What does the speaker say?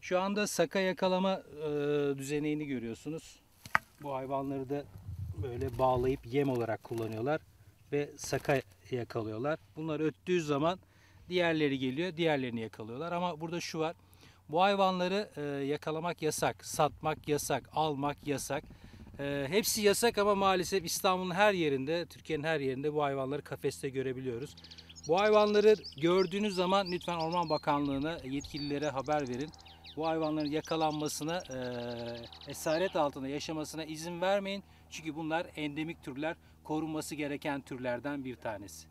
Şu anda saka yakalama e, düzeneğini görüyorsunuz. Bu hayvanları da böyle bağlayıp yem olarak kullanıyorlar ve saka yakalıyorlar. Bunlar öttüğü zaman diğerleri geliyor, diğerlerini yakalıyorlar. Ama burada şu var. Bu hayvanları e, yakalamak yasak, satmak yasak, almak yasak. E, hepsi yasak ama maalesef İstanbul'un her yerinde, Türkiye'nin her yerinde bu hayvanları kafeste görebiliyoruz. Bu hayvanları gördüğünüz zaman lütfen Orman Bakanlığı'na yetkililere haber verin. Bu hayvanların yakalanmasına, e, esaret altında yaşamasına izin vermeyin. Çünkü bunlar endemik türler, korunması gereken türlerden bir tanesi.